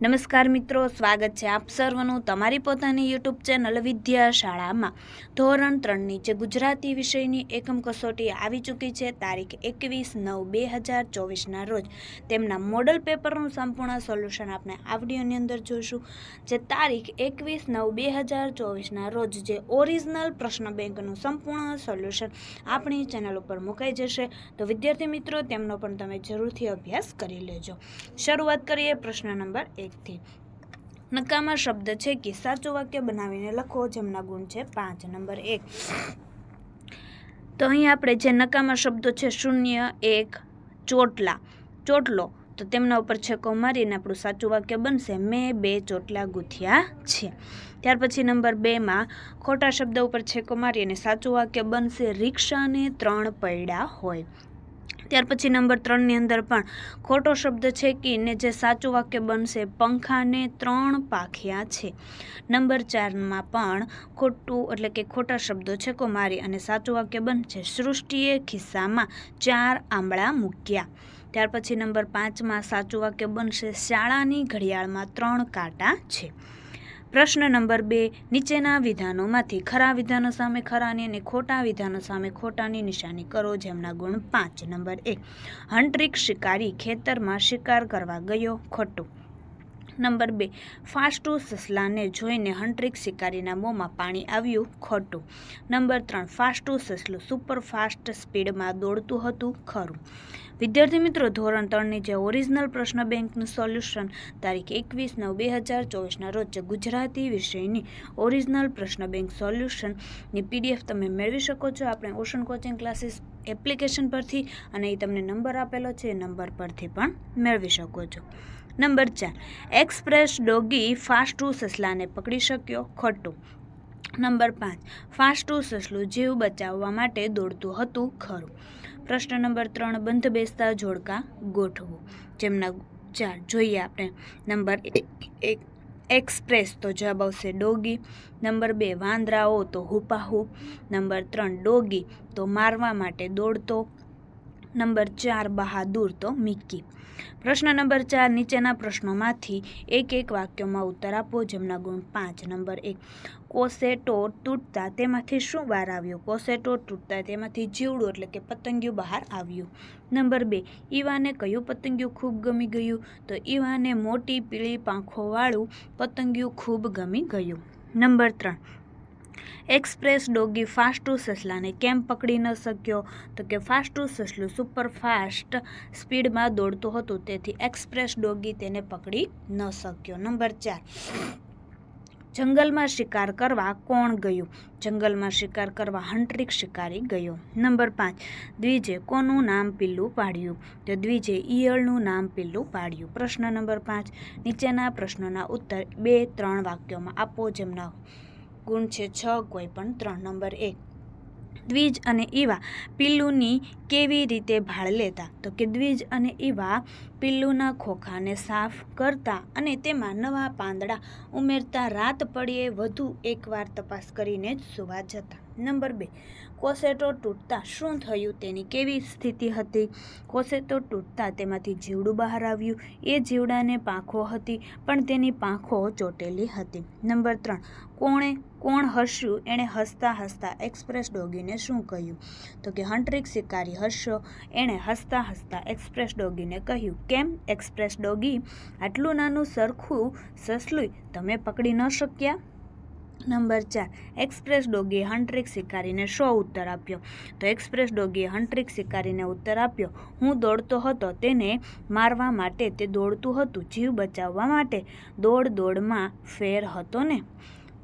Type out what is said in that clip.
નમસ્કાર મિત્રો, સ્વાગત છે આપ સર્વનું તમારી પોતાની યુટ્યુબ ચેનલ વિદ્યા શાળામાં ધોરણ ત્રણ નીચે ગુજરાતી વિષયની એકમ કસોટી આવી ચૂકી છે, તારીખ એકવીસ નવ બે હજાર ચોવીસના રોજ. તેમના મોડલ પેપરનું સંપૂર્ણ સોલ્યુશન આપણે આ વિડીયોની અંદર જોઈશું. જે તારીખ એકવીસ નવ બે હજાર ચોવીસના રોજ જે ઓરિજિનલ પ્રશ્ન બેંકનું સંપૂર્ણ સોલ્યુશન આપણી ચેનલ ઉપર મુકાઈ જશે. તો વિદ્યાર્થી મિત્રો, તેમનો પણ તમે જરૂરથી અભ્યાસ કરી લેજો. શરૂઆત કરીએ પ્રશ્ન નંબર એકથી. નકામા શબ્દ છે કે સાચું વાક્ય બનાવીને લખો, જેમના ગુણ છે પાંચ. નંબર એક. તો અહીં આપણે જે નકામા શબ્દો છે, શૂન્ય, એક, ચોટલા. ચોટલો. તો તેમના ઉપર છેકો મારીને આપણું સાચું વાક્ય બનશે. મેં, બે ચોટલા ગૂંથ્યા છે. ત્યાર પછી નંબર બેમાં ખોટા શબ્દ ઉપર છેકો મારી અને સાચું વાક્ય બનશે. રિક્ષાને ત્રણ પૈડા હોય. ત્યાર પછી નંબર ત્રણની અંદર પણ ખોટો શબ્દ છે કે ને જે સાચું વાક્ય બનશે, પંખાને ત્રણ પાખ્યા છે. નંબર ચારમાં પણ ખોટું એટલે કે ખોટા શબ્દો છે કો મારી અને સાચું વાક્ય બનશે. સૃષ્ટિએ ખિસ્સામાં ચાર આંબળા મૂક્યા. ત્યાર પછી નંબર પાંચમાં સાચું વાક્ય બનશે. શાળાની ઘડિયાળમાં ત્રણ કાંટા છે. પ્રશ્ન નંબર બે, નીચેના વિધાનોમાંથી ખરા વિધાનો સામે ખરાની અને ખોટા વિધાનો સામે ખોટાની નિશાની કરો જેમના ગુણ પાંચ. નંબર એક, હંટ્રિક શિકારી ખેતરમાં શિકાર કરવા ગયો ખોટું. નંબર બે. ફાસ્ટુ સસલાને જોઈને હંટ્રિક શિકારીના મોંમાં પાણી આવ્યું ખોટું. નંબર ત્રણ. ફાસ્ટુ સસલું સુપર ફાસ્ટ સ્પીડમાં દોડતું હતું ખરું. વિદ્યાર્થી મિત્રો, ધોરણ ત્રણની જે ઓરિજિનલ પ્રશ્ન બેંકનું સોલ્યુશન તારીખ એકવીસ નવ બે હજાર ચોવીસના રોજ ગુજરાતી વિષયની ઓરિજિનલ પ્રશ્ન બેંક સોલ્યુશનની પીડીએફ તમે મેળવી શકો છો. આપણે ઓશન કોચિંગ ક્લાસીસ એપ્લિકેશન પરથી અને એ તમને નંબર આપેલો છે, એ નંબર પરથી પણ મેળવી શકો છો. નંબર ચાર. એક્સપ્રેસ ડોગી ફાસ્ટુ સસલાને પકડી શક્યો. ખોટું. નંબર પાંચ. ફાસ્ટુ સસલું જીવ બચાવવા માટે દોડતું હતું ખરું. પ્રશ્ન નંબર ત્રણ. બંધ બેસતા જોડકા ગોઠવું. જેમના ચાર. જોઈએ આપણે. નંબર એક. એક્સપ્રેસ તો જવાબ આવશે ડોગી. નંબર બે. વાંદરાઓ તો હુપાહુ. નંબર ત્રણ. ડોગી તો મારવા માટે દોડતો નંબર ચાર બહાદુર તો મિક્કી પ્રશ્ન નંબર ચાર નીચેના પ્રશ્નોમાંથી એક એક વાક્યોમાં ઉત્તર આપો, જેમના ગુણ પાંચ. નંબર એક, કોસેટો તૂટતા તેમાંથી શું બહાર આવ્યું? કોસેટો તૂટતા તેમાંથી જીવડું એટલે કે પતંગિયું બહાર આવ્યું. નંબર બે, ઈવાને કયું પતંગિયું ખૂબ ગમી ગયું? તો ઈવાને મોટી પીળી પાંખોવાળું પતંગિયું ખૂબ ગમી ગયું. નંબર ત્રણ એક્સપ્રેસ ડોગી ફાસ્ટુ સસલાને કેમ પકડી ન શક્યો? તો કે ફાસ્ટુ સસલું સુપર ફાસ્ટ સ્પીડમાં દોડતું હતું, તેથી એક્સપ્રેસ ડોગી તેને પકડી ન શક્યો. નંબર ચાર. જંગલમાં શિકાર કરવા કોણ ગયું? જંગલમાં શિકાર કરવા હંટ્રિક શિકારી ગયો. નંબર પાંચ. દ્વિજે કોનું નામ પીલું પાડ્યું? તો દ્વિજે ઈયળનું નામ પીલું પાડ્યું. પ્રશ્ન નંબર પાંચ. નીચેના પ્રશ્નોના ઉત્તર બે ત્રણ વાક્યોમાં આપો જેમના ગુણ છે છ, કોઈ પણ ત્રણ, નંબર એક. દ્વિજ અને ઈવા, પિલ્લુની કેવી રીતે ભાળ લેતા? તો કે દ્વિજ અને ઈવા પિલ્લુના ખોખાને સાફ કરતા અને તેમાં નવા પાંદડા ઉમેરતા રાત પડીએ વધુ એકવાર તપાસ કરીને જ સુવા જતા. નંબર બે, કોસેટો તૂટતા શું થયું? તેની કેવી સ્થિતિ હતી? કોસેટો તૂટતા તેમાંથી જીવડું બહાર આવ્યું. એ જીવડાને પાંખો હતી, પણ તેની પાંખો ચોટેલી હતી. નંબર ત્રણ, કોણે કોણ હસ્યું એણે હસતા હસતા એક્સપ્રેસ ડોગીને શું કહ્યું? તો કે હંટ્રિક શિકારી હસ્યો એણે હસતા હસતા એક્સપ્રેસ ડોગીને કહ્યું કેમ? એક્સપ્રેસ ડોગી, આટલું નાનું સરખું સસલું તમે પકડી ન શક્યા? નંબર ચાર, એક્સપ્રેસ ડોગીએ હંટ્રિક શિકારીને શો ઉત્તર આપ્યો. તો એક્સપ્રેસ ડોગીએ હંટ્રિક શિકારીને ઉત્તર આપ્યો. હું દોડતો હતો તેને મારવા માટે તે દોડતું હતું જીવ બચાવવા માટે. દોડ દોડમાં ફેર હતો ને?